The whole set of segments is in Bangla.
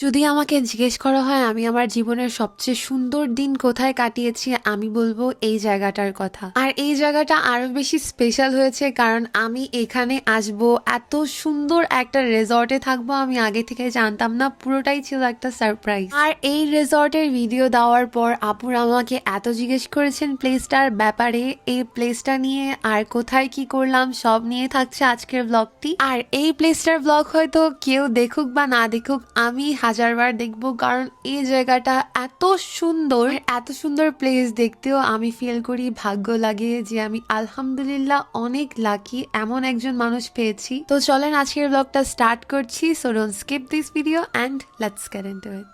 যদি আমাকে জিজ্ঞেস করা হয়, আমি আমার জীবনের সবচেয়ে সুন্দর দিন কোথায় কাটিয়েছি, আমি বলব এই জায়গাটার কথা। আর এই জায়গাটা আরও বেশি স্পেশাল হয়েছে কারণ আমি এখানে আসব, এত সুন্দর একটা রেজর্টে থাকব, আমি আগে থেকে জানতাম না, পুরোটাই ছিল একটা সারপ্রাইজ আর এই রেজর্টের ভিডিও দেওয়ার পর আপুর আমাকে এত জিজ্ঞেস করেছেন প্লেসটার ব্যাপারে, এই প্লেসটা নিয়ে আর কোথায় কি করলাম, সব নিয়ে থাকছে আজকের ব্লগটি আর এই প্লেসটার ব্লগ হয়তো কেউ দেখুক বা না দেখুক, আমি হাজারবার দেখব, কারণ এই জায়গাটা এত সুন্দর এত সুন্দর প্লেস দেখতেও আমি ফিল করি, ভাগ্য লাগে যে আমি আলহামদুলিল্লাহ অনেক লাকি এমন একজন মানুষ পেয়েছি। তো চলেন আজকের ব্লগটা স্টার্ট করছি so don't skip this video and let's into it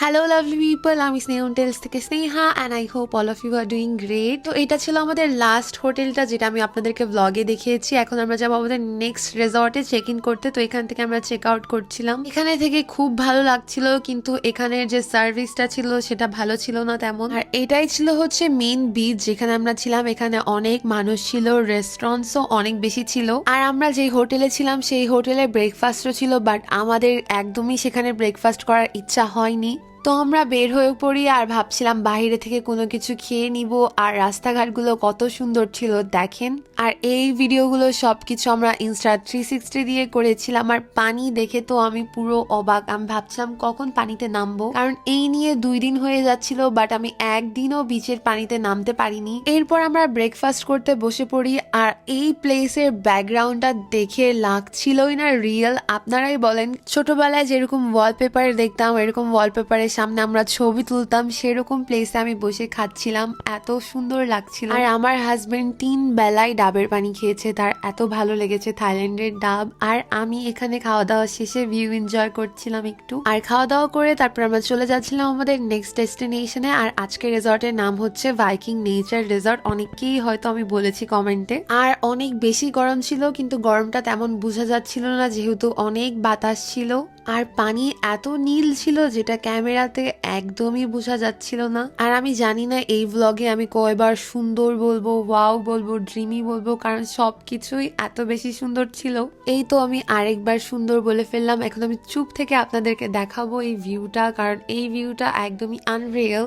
hello lovely people আমি স্নেহন টেলস থেকে Sneha and I hope all of you are doing great তো এটা ছিল আমাদের লাস্ট হোটেলটা যেটা আমি আপনাদেরকে ব্লগে দেখিয়েছি। এখন আমরা যাব আমাদের নেক্সট রেজর্টে চেক ইন করতে। তো এখান থেকে আমরা চেক আউট করছিলাম। এখানে থেকে খুব ভালো লাগছিল, কিন্তু এখানের যে সার্ভিসটা ছিল সেটা ভালো ছিল না তেমন। আর এটাই ছিল হচ্ছে মেন বিচ যেখানে আমরা ছিলাম। এখানে অনেক মানুষ ছিল রেস্টুরেন্টসও অনেক বেশি ছিল। আর আমরা যেই হোটেলে ছিলাম, সেই হোটেলে ব্রেকফাস্টও ছিল বাট আমাদের একদমই সেখানে ব্রেকফাস্ট করার ইচ্ছা হয়নি। তো আমরা বের হয়ে পড়ি আর ভাবছিলাম বাইরে থেকে কোনো কিছু খেয়ে নিব। আর রাস্তাঘাটগুলো কত সুন্দর ছিল, দেখেন। আর এই ভিডিওগুলো সব কিছু আমরা ইনস্টা থ্রি সিক্সটি দিয়ে করেছিলাম। আর পানি দেখে তো আমি পুরো অবাক। আমি ভাবছিলাম কখন পানিতে নামবো? কারণ এই নিয়ে দুই দিন হয়ে যাচ্ছিল বাট আমি একদিনও বিচের পানিতে নামতে পারিনি। এরপর আমরা ব্রেকফাস্ট করতে বসে পড়ি। আর এই প্লেসের ব্যাকগ্রাউন্ডটা দেখে লাগছিলই না রিয়েল আপনারাই বলেন, ছোটবেলায় যেরকম ওয়ালপেপার দেখতাম, এরকম ওয়ালপেপারের সামনে আমরা ছবি তুলতাম, সেরকম প্লেসে আমি বসে খাচ্ছিলাম। এত সুন্দর লাগছিল। আর আমার হাজবেন্ড তিন বেলায় ডাবের পানি খেয়েছে, তার এত ভালো লেগেছে থাইল্যান্ডের ডাব। আর আমি এখানে খাওয়া দাওয়া শেষে ভিউ এনজয় করছিলাম একটু। আর খাওয়া দাওয়া করে তারপর আমরা চলে যাচ্ছিলাম আমাদের নেক্সট ডেস্টিনেশনে আর আজকের রেজর্টের নাম হচ্ছে ভাইকিং নেচার রেজর্ট অনেককেই হয়তো আমি বলেছি কমেন্টে আর অনেক বেশি গরম ছিল, কিন্তু গরমটা তেমন বোঝা যাচ্ছিল না, যেহেতু অনেক বাতাস ছিল। আর পানি এত নীল ছিল যেটা ক্যামেরাতে একদমই বোঝা যাচ্ছিল না। আর আমি জানি না এই ব্লগে আমি কয়বার সুন্দর বলব ওয়াও বলব ড্রিমি বলব, কারণ সব কিছুই এত বেশি সুন্দর ছিল। এই তো আমি আরেকবার সুন্দর বলে ফেললাম। এখন আমি চুপ থেকে আপনাদেরকে দেখাবো এই ভিউটা কারণ এই ভিউটা একদমই আনরিয়েল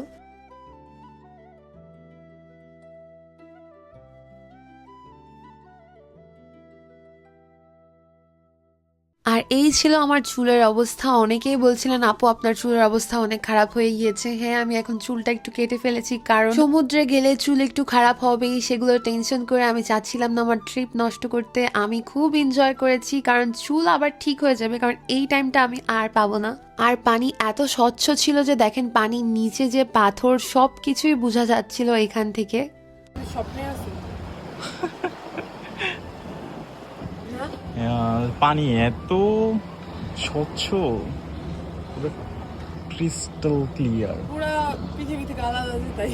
এই ছিল আমার চুলের অবস্থা। অনেকেই বলছিলেন, আপু, আপনার চুলের অবস্থা অনেক খারাপ হয়ে গিয়েছে। হ্যাঁ আমি এখন চুলটা একটু কেটে ফেলেছি, কারণ সমুদ্রে গেলে চুল একটু খারাপ হবেই, সেগুলো টেনশন করে আমি চাচ্ছিলাম না আমার ট্রিপ নষ্ট করতে। আমি খুব এনজয় করেছি, কারণ চুল আবার ঠিক হয়ে যাবে, কারণ এই টাইমটা আমি আর পাবো না। আর পানি এত স্বচ্ছ ছিল যে, দেখেন পানির নিচে যে পাথর সব কিছুই বোঝা যাচ্ছিল এখান থেকে। স্বপ্নে আছে না 야, পানি এত স্বচ্ছ ক্রিস্টাল ক্লিয়ার পুরো পৃথিবী থেকে আলাদা তাই।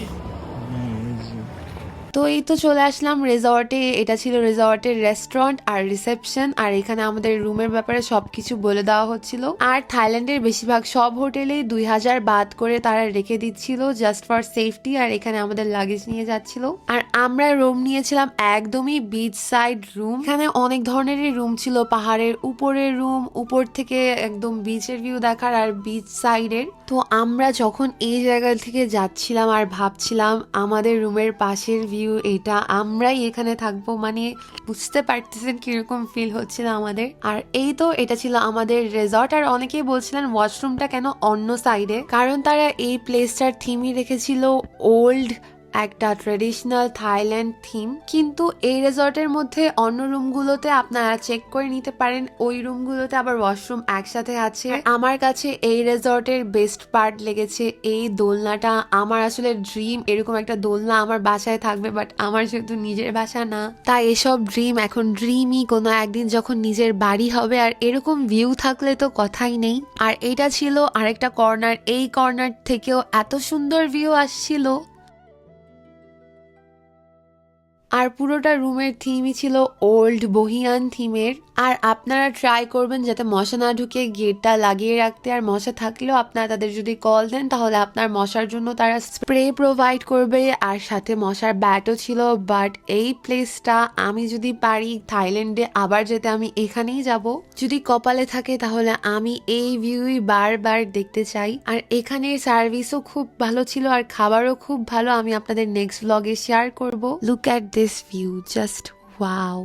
তো এই তো চলে আসলাম রেজর্টে এটা ছিল রেজর্টের রেস্টুরেন্ট আর রিসেপশন আর এখানে আমাদের রুমের ব্যাপারে সবকিছু বলে দেওয়া হচ্ছিল। আর থাইল্যান্ডের বেশিরভাগ সব হোটেলেই দুই হাজার বাদ করে তারা রেখে দিচ্ছিল জাস্ট ফর সেফটি আর এখানে আমাদের লাগেজ নিয়ে যাচ্ছিল। আর আমরা রুম নিয়েছিলাম একদমই বিচ সাইড রুম এখানে অনেক ধরনেরই রুম ছিল, পাহাড়ের উপরের রুম উপর থেকে একদম বিচের ভিউ দেখার আর বিচ সাইডের তো আমরা যখন এই জায়গা থেকে যাচ্ছিলাম আর ভাবছিলাম, আমাদের রুমের পাশের ভিউ এটা আমরাই এখানে থাকব মানে বুঝতে পারতেছেন কীরকম ফিল হচ্ছিল আমাদের। আর এই তো এটা ছিল আমাদের রেজর্ট আর অনেকেই বলছিলেন ওয়াশরুমটা কেন অন্য সাইডে কারণ তারা এই প্লেসটার থিমই রেখেছিল ওল্ড একটা ট্রেডিশনাল থাইল্যান্ড থিম কিন্তু এই রেজর্টের মধ্যে অন্য রুমগুলোতে আপনারা চেক করে নিতে পারেন। ওই রুমগুলোতে আবার ওয়াশরুম একসাথে আছে। আমার কাছে এই রেজর্টের বেস্ট পার্ট লেগেছে এই দোলনাটা। আমার আসলে ড্রিম এরকম একটা দোলনা আমার বাসায় থাকবে বাট আমার যেহেতু নিজের বাসা না তাই এসব ড্রিম এখন ড্রিমই কোনো একদিন যখন নিজের বাড়ি হবে আর এরকম ভিউ থাকলে তো কথাই নেই। আর এটা ছিল আরেকটা কর্নার এই কর্নার থেকেও এত সুন্দর ভিউ আসছিল। আর পুরোটা রুমের থিমই ছিল ওল্ড বহিয়ান থিমের আর আপনারা ট্রাই করবেন যাতে মশা না ঢুকে গেটটা লাগিয়ে রাখতে। আর মশা থাকলেও আপনারা তাদের যদি কল দেন, তাহলে আপনার মশার জন্য তারা স্প্রে প্রোভাইড করবে। আর সাথে মশার ব্যাটও ছিল। বাট এই প্লেসটা আমি যদি পারি থাইল্যান্ডে, আবার যেতে আমি এখানেই যাব। যদি কপালে থাকে, তাহলে আমি এই ভিউই বারবার দেখতে চাই। আর এখানের সার্ভিসও খুব ভালো ছিল। আর খাবারও খুব ভালো। আমি আপনাদের নেক্সট ব্লগে শেয়ার করব। Look at this view just wow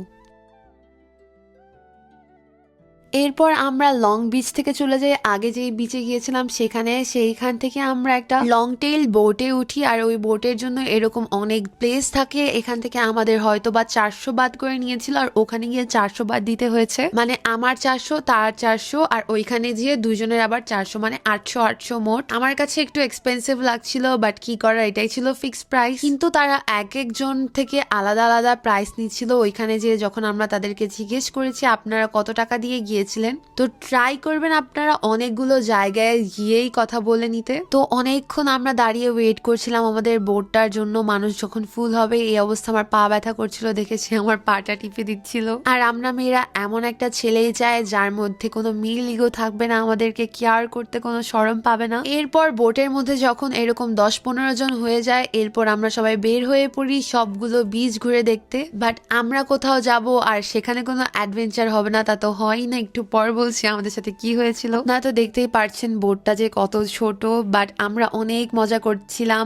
এরপর আমরা লং বিচ থেকে চলে যাই। আগে যে বিচে গিয়েছিলাম, সেখানে সেইখান থেকে আমরা একটা লং টেল বোটে উঠি, আর ওই বোটের জন্য এরকম অনেক প্লেস থাকে। এখান থেকে আমাদের হয়তো বা চারশো বাদ করে নিয়েছিল, আর ওখানে গিয়ে চারশো বাদ দিতে হয়েছে। মানে আমার চারশো, তার চারশো, আর ওইখানে গিয়ে দুজনের আবার চারশো মানে আটশো আটশো মোট। আমার কাছে একটু এক্সপেন্সিভ লাগছিল বাট কি করার, এটাই ছিল ফিক্সড প্রাইস কিন্তু তারা এক একজন থেকে আলাদা আলাদা প্রাইস নিচ্ছিল। ওইখানে যে যখন আমরা তাদেরকে জিজ্ঞেস করেছি, আপনারা কত টাকা দিয়ে গিয়েছিলেন তো ট্রাই করবেন আপনারা অনেকগুলো জায়গায় গিয়েই কথা বলে নিতে। তো অনেকক্ষণ আমরা দাঁড়িয়ে ওয়েট করছিলাম আমাদের বোটটার জন্য। মানুষ যখন ফুল হবে, এই অবস্থা আমার পা ব্যথা করছিল দেখেছি আমার পাটা টিপে দিচ্ছিল। আর আমরা মেয়েরা এমন একটা ছেলেই চায় যার মধ্যে কোনো মিল ইগো থাকবে না, আমাদেরকে কেয়ার করতে কোনো সরম পাবে না। এরপর বোটের মধ্যে যখন এরকম দশ পনেরো জন হয়ে যায়, এরপর আমরা সবাই বের হয়ে পড়ি সবগুলো বীজ ঘুরে দেখতে। বাট আমরা কোথাও যাব আর সেখানে কোনো অ্যাডভেঞ্চার হবে না, তা তো হয় না একটু পর বলছি আমাদের সাথে কি হয়েছিল। না তো দেখতেই পারছেন বোটটা যে কত ছোট বাট আমরা অনেক মজা করছিলাম।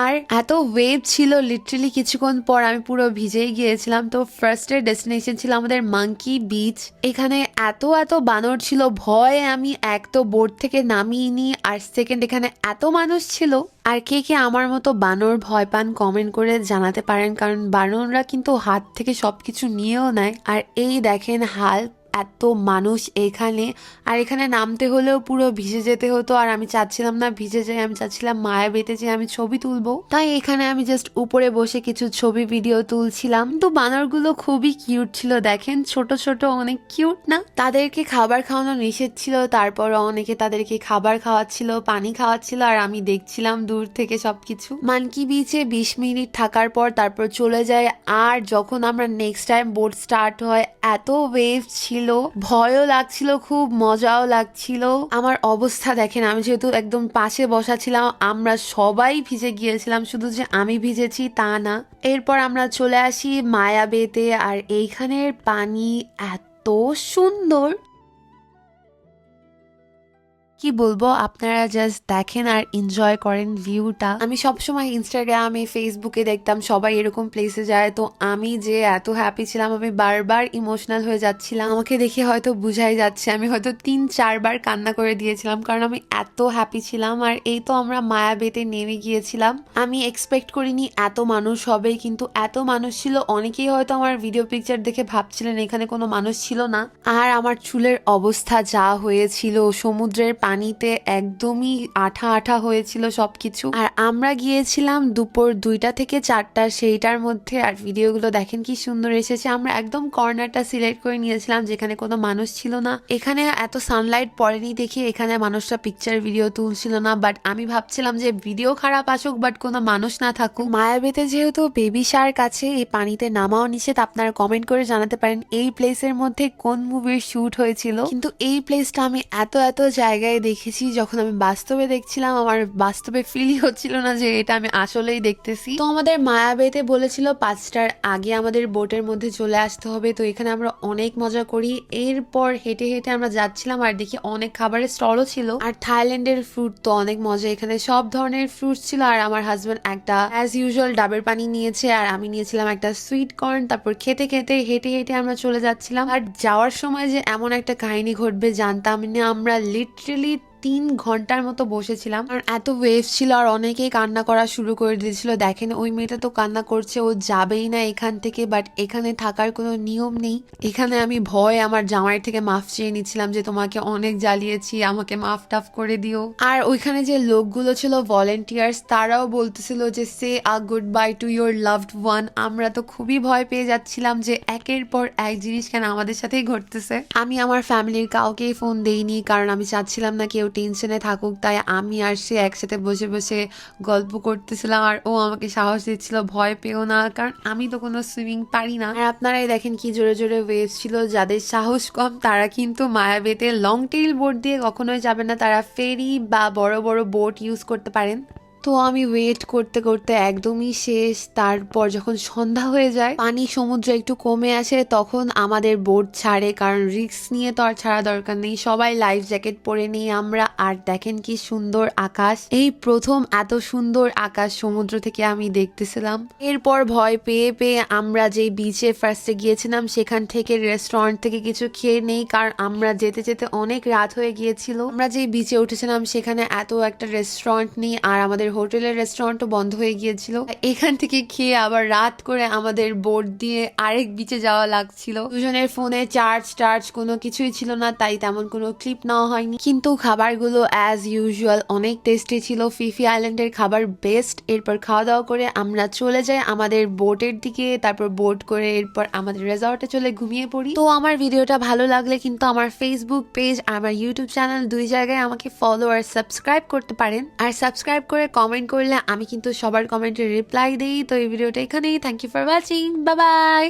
আর এত ওয়েভ ছিল লিটারালি কিছুক্ষণ পর আমি পুরো ভিজেই গিয়েছিলাম। তো ফার্স্টের ডেস্টিনেশন ছিল আমাদের মাঙ্কি বিচ এখানে এত এত বানর ছিল, ভয়ে আমি এক তো বোট থেকে নামিয়ে আর সেকেন্ড এখানে এত মানুষ ছিল। আর কে কে আমার মতো বানর ভয় পান কমেন্ট করে জানাতে পারেন, কারণ বানররা কিন্তু হাত থেকে সবকিছু নিয়েও নেয়। আর এই দেখেন হাল এত মানুষ এখানে। আর এখানে নামতে হলেও পুরো ভিজে যেতে হতো। আর আমি চাচ্ছিলাম না ভিজে যাই, আমি চাচ্ছিলাম মায়া বেতে যে আমি ছবি তুলবো। তাই এখানে আমি জাস্ট উপরে বসে কিছু ছবি ভিডিও তুলছিলাম। তো বানরগুলো খুবই কিউট ছিল, দেখেন? ছোট ছোট, অনেক কিউট না? তাদেরকে খাবার খাওয়ানো নিষেধ ছিল। তারপরও অনেকে তাদেরকে খাবার খাওয়াচ্ছিল, পানি খাওয়াচ্ছিল। আর আমি দেখছিলাম দূর থেকে সবকিছু। মানকি বিচে বিশ মিনিট থাকার পর তারপর চলে যায়। আর যখন আমরা নেক্সট টাইম বোট স্টার্ট হয়, এত ওয়েভ ছিল ভয়ও লাগছিল, খুব মজাও লাগছিল। আমার অবস্থা দেখেন, আমি যেহেতু একদম পাশে বসা ছিলাম, আমরা সবাই ভিজে গিয়েছিলাম, শুধু যে আমি ভিজেছি তা না। এরপর আমরা চলে আসি মায়াবেতে, আর এইখানের পানি এত সুন্দর। কি বলব? আপনারা জাস্ট দেখেন আর এনজয় করেন ভিউটা আমি সবসময় ইনস্টাগ্রামে ফেসবুকে দেখতাম সবাই এরকম প্লেসে যায়। তো আমি যে এত হ্যাপি ছিলাম, আমি বারবার ইমোশনাল হয়ে যাচ্ছিলাম। আমাকে দেখে হয়তো বুঝাই যাচ্ছে, আমি হয়তো তিন, চারবার কান্না করে দিয়েছিলাম, কারণ আমি এত হ্যাপি ছিলাম আর এই তো আমরা মায়াবেতে নেমে গিয়েছিলাম। আমি এক্সপেক্ট করিনি এত মানুষ হবে, কিন্তু এত মানুষ ছিল। অনেকেই হয়তো আমার ভিডিও পিকচার দেখে ভাবছিলেন, এখানে কোনো মানুষ ছিল না। আর আমার চুলের অবস্থা যা হয়েছিল, সমুদ্রের পানিতে একদমই আঠা আঠা হয়েছিল সব কিছু আর আমরা গিয়েছিলাম দুপুর দুইটা থেকে চারটা সেইটার মধ্যে। আর ভিডিওগুলো দেখেন কি সুন্দর এসেছে। আমরা একদম কর্নারটা সিলেক্ট করে নিয়েছিলাম যেখানে কোনো মানুষ ছিল না। এখানে এত সানলাইট পড়েনি দেখে এখানে মানুষরা পিকচার, ভিডিও তুলছিল না। বাট আমি ভাবছিলাম যে ভিডিও খারাপ আসুক, বাট কোনো মানুষ না থাকুক। মায়াবেতে যেহেতু বেবি শার্ক আছে, এই পানিতে নামাও নিষেধ। আপনারা কমেন্ট করে জানাতে পারেন এই প্লেসের মধ্যে কোন মুভির শুট হয়েছিল। কিন্তু এই প্লেসটা আমি এত এত জায়গায় দেখেছি, যখন আমি বাস্তবে দেখছিলাম, আমার বাস্তবে ফিলই হচ্ছিল না যে এটা আমি আসলেই দেখতেছি। তো আমাদের মায়াবেতে বলেছিল, পাঁচটার আগে আমাদের বোটের মধ্যে চলে আসতে হবে। তো এখানে আমরা অনেক মজা করি। এরপর হেঁটে হেঁটে আমরা যাচ্ছিলাম, আর দেখি অনেক খাবারের স্টলও ছিল। আর থাইল্যান্ডের ফ্রুট তো অনেক মজা, এখানে সব ধরনের ফ্রুট ছিল। আর আমার হাজব্যান্ড একটা অ্যাজ ইউজুয়াল ডাবের পানি নিয়েছে, আর আমি নিয়েছিলাম একটা সুইট কর্ন তারপর খেতে খেতে হেঁটে হেঁটে আমরা চলে যাচ্ছিলাম। আর যাওয়ার সময় যে এমন একটা কাহিনী ঘটবে, জানতাম না আমরা। লিটারেলি তিন ঘণ্টার মতো বসেছিলাম। আর এত ওয়েভ ছিল আর অনেকেই কান্না করা শুরু করে দিয়েছিল। দেখেন, ওই মেয়েটা তো কান্না করছে, ও যাবেই না এখান থেকে বাট এখানে থাকার কোনো নিয়ম নেই। এখানে আমি ভয় আমার জামাইয়ের থেকে মাফ চেয়ে নিচ্ছিলাম যে, তোমাকে অনেক জ্বালিয়েছি, আমাকে মাফ টাফ করে দিও। আর ওইখানে যে লোকগুলো ছিল ভলেন্টিয়ার্স তারাও বলতেছিল যে say a goodbye to your loved one আমরা তো খুবই ভয় পেয়ে যাচ্ছিলাম যে, একের পর এক জিনিস কেন আমাদের সাথেই ঘটতেছে। আমি আমার ফ্যামিলির কাউকেই ফোন দেইনি, কারণ আমি চাচ্ছিলাম না কেউ টেনশনে থাকুক, তাই আমি আর সে একসাথে বসে বসে গল্প করতেছিলাম আর ও আমাকে সাহস দিচ্ছিল, ভয় পেও না, কারণ আমি তো কোনো সুইমিং পারি না। আর আপনারাই দেখেন কি জোরে জোরে ওয়েভ ছিল, যাদের সাহস কম তারা কিন্তু মায়াবেতে লং টেইল বোর্ড দিয়ে কখনোই যাবে না, তারা ফেরি বা বড় বড় বোট ইউজ করতে পারেন। তো আমি ওয়েট করতে করতে একদমই শেষ। তারপর যখন সন্ধ্যা হয়ে যায়, পানি সমুদ্র একটু কমে আসে, তখন আমাদের বোট ছাড়ে, কারণ রিস্ক নিয়ে তো আর ছাড়া দরকার নেই। সবাই লাইফ জ্যাকেট পরে নিই আমরা। আর দেখেন কি সুন্দর আকাশ। এই প্রথম এত সুন্দর আকাশ সমুদ্র থেকে আমি দেখতেছিলাম। এরপর ভয় পেয়ে পেয়ে আমরা যে বিচে ফার্স্টে গিয়েছিলাম, সেখান থেকে রেস্টুরেন্ট থেকে কিছু খেয়ে নেই, কারণ আমরা যেতে যেতে অনেক রাত হয়ে গিয়েছিল। আমরা যে বিচে উঠেছিলাম, সেখানে এত একটা রেস্টুরেন্ট নেই, আর আমাদের হোটেলের রেস্টুরেন্টও বন্ধ হয়ে গিয়েছিল। এখান থেকে খেয়ে আবার রাত করে আমাদের বোট দিয়ে আরেক বিচে যাওয়া লাগছিল। দুজনের ফোনে চার্জ টার্জ কোনো কিছুই ছিল না, তাই তেমন কোনো ক্লিপ নেওয়া হয়নি। কিন্তু খাবারগুলো অ্যাজ ইউজুয়াল অনেক টেস্টি ছিল। ফিফি আইল্যান্ডের খাবার বেস্ট এরপর খাওয়া দাওয়া করে আমরা চলে যাই আমাদের বোটের দিকে, তারপর বোট করে এরপর আমাদের রেজর্টে চলে ঘুমিয়ে পড়ি। তো আমার ভিডিওটা ভালো লাগলে কিন্তু আমার ফেসবুক পেজ আমার ইউটিউব চ্যানেল দুই জায়গায় আমাকে ফলো আর সাবস্ক্রাইব করতে পারেন। আর সাবস্ক্রাইব করে কমেন্ট করলে আমি কিন্তু সবার কমেন্টের রিপ্লাই দিই। তো এই ভিডিওটা এখানেই। থ্যাংক ইউ ফর ওয়াচিং বা বাই